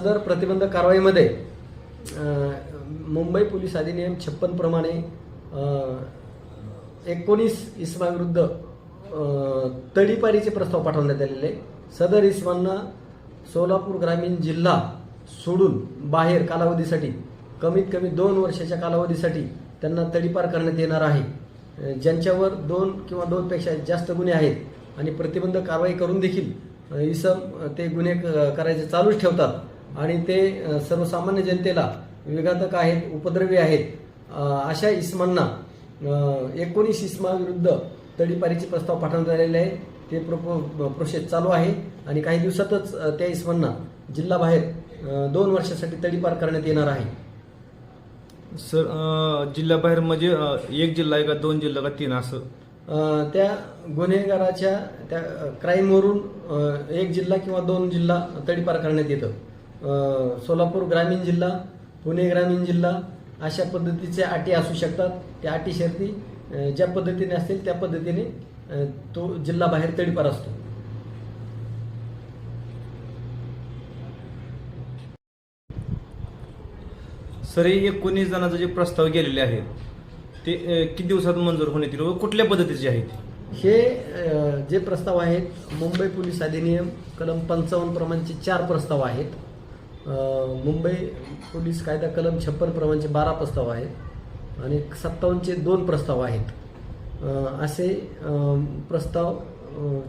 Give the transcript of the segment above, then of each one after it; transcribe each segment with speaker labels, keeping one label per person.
Speaker 1: सदर प्रतिबंध कारवाईमध्ये मुंबई पोलीस अधिनियम छप्पन प्रमाणे एकोणीस इसमाविरुद्ध तडीपारीचे प्रस्ताव पाठवण्यात आलेले सदर इसमांना सोलापूर ग्रामीण जिल्हा सोडून बाहेर कालावधीसाठी कमीत कमी दोन वर्षाच्या कालावधीसाठी त्यांना तडीपार करण्यात येणार आहे. ज्यांच्यावर दोन किंवा दोनपेक्षा जास्त गुन्हे आहेत आणि प्रतिबंध कारवाई करून देखील इसम ते गुन्हे क- करायचे चालूच ठेवतात. आणि ते सर्वसामान्य जनतेला विघातक आहेत उपद्रवी आहेत अशा इसमांना एकोणीस इसमाविरुद्ध तडीपारीचे प्रस्ताव पाठवण्यात आलेले आहे ते प्रो प्रोसेस चालू आहे आणि काही दिवसातच त्या इसमांना जिल्हाबाहेर अ, दोन वर्षासाठी तडीपार करण्यात येणार आहे.
Speaker 2: सर अं, जिल्ह्याबाहेर म्हणजे एक जिल्हा आहे का दोन जिल्हा का तीन असं?
Speaker 1: त्या गुन्हेगाराच्या त्या क्राईमवरून एक जिल्हा किंवा दोन जिल्हा तडीपार करण्यात येतं. सोलापूर ग्रामीण जिल्हा पुणे ग्रामीण जिल्हा अशा पद्धतीच्या अटी असू शकतात. त्या अटी शर्ती ज्या पद्धतीने असतील त्या पद्धतीने तो जिल्हा बाहेर तडीपार असतो.
Speaker 2: सर एकोणीस जणांचे जे प्रस्ताव गेलेले आहेत ते किती दिवसात मंजूर होण्यात येईल व कुठल्या पद्धतीचे आहेत?
Speaker 1: हे जे प्रस्ताव आहेत मुंबई पोलीस अधिनियम कलम पंचावन्न प्रमाणचे चार प्रस्ताव आहेत. मुंबई पोलीस कायदा कलम छप्पन प्रमाणचे बारा प्रस्ताव आहेत आणि सत्तावन्नचे दोन प्रस्ताव आहेत. असे प्रस्ताव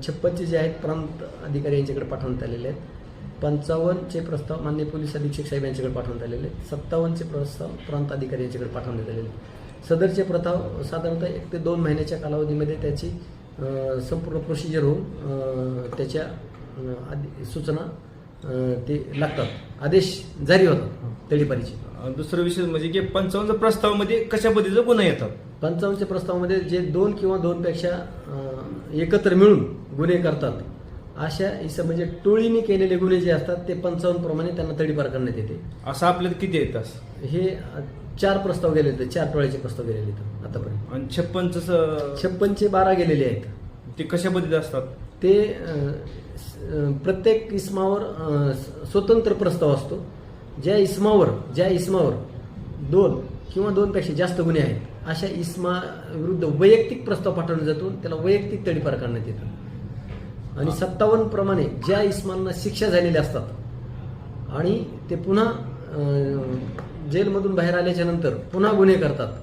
Speaker 1: छप्पनचे जे आहेत प्रांत अधिकारी यांच्याकडे पाठवण्यात आलेले आहेत. पंचावन्नचे प्रस्ताव मान्य पोलीस अधीक्षक साहेब यांच्याकडे पाठवण्यात आलेले आहेत. सत्तावन्नचे प्रस्ताव प्रांत अधिकारी यांच्याकडे पाठवण्यात आलेले आहेत. सदरचे प्रस्ताव साधारणतः एक ते दोन महिन्याच्या कालावधीमध्ये त्याची संपूर्ण प्रोसिजर होऊन त्याच्या सूचना ते लागतात. आदेश जारी होतात तडीपारीचे
Speaker 2: दुसरं विषय म्हणजे की पंचावन्न प्रस्तावामध्ये कशा पद्धतीचे गुन्हे येतात?
Speaker 1: पंचावन्नच्या प्रस्तावामध्ये जे दोन किंवा दोनपेक्षा एकत्र मिळून गुन्हे करतात अशा इसं म्हणजे टोळीने केलेले गुन्हे जे असतात ते पंचावन्न प्रमाणे त्यांना तडीपार करण्यात येते.
Speaker 2: असं आपल्याला किती येतात
Speaker 1: हे चार प्रस्ताव गेले होते चार टोळ्याचे प्रस्ताव गेलेले आहेत आतापर्यंत.
Speaker 2: आणि छप्पनचं
Speaker 1: छप्पनचे बारा गेलेले आहेत.
Speaker 2: ते कशा पद्धती असतात?
Speaker 1: ते प्रत्येक इस्मावर स्वतंत्र प्रस्ताव असतो. ज्या इस्मावर ज्या इस्मावर दोन किंवा दोनपेक्षा जास्त गुन्हे आहेत अशा इस्मा विरुद्ध वैयक्तिक प्रस्ताव पाठवला जातो त्याला वैयक्तिक तडीपार करण्यात येतं. आणि सत्तावन्न प्रमाणे ज्या इस्मांना शिक्षा झालेल्या असतात आणि ते पुन्हा जेलमधून बाहेर आल्याच्यानंतर पुन्हा गुन्हे करतात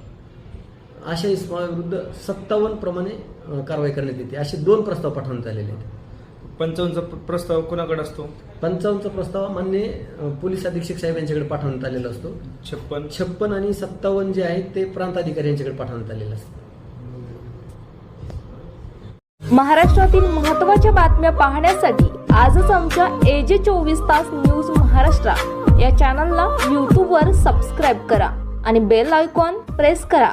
Speaker 1: अशा इस्माविरुद्ध सत्तावन्न प्रमाणे कारवाई करण्यात येते. असे दोन प्रस्ताव पाठवण्यात आलेले आहेत.
Speaker 2: पंचावन्नचा प्र- प्रस्ताव कोणाकडे असतो?
Speaker 1: पंचावन्नचा प्रस्ताव मान्य पोलीस अधीक्षक साहेब यांच्याकडे पाठवण्यात आलेला असतो.
Speaker 2: छप्पन.
Speaker 1: छप्पन आणि सत्तावन्न जे आहेत ते प्रांत अधिकारी यांच्याकडे पाठवण्यात आलेलं असतं
Speaker 3: महाराष्ट्रातील महत्त्वाच्या बातम्या पाहण्यासाठी आजच आमच्या एजे चोवीस तास न्यूज महाराष्ट्र या चॅनलला यूट्यूबवर सबस्क्राईब करा आणि बेल आयकॉन प्रेस करा.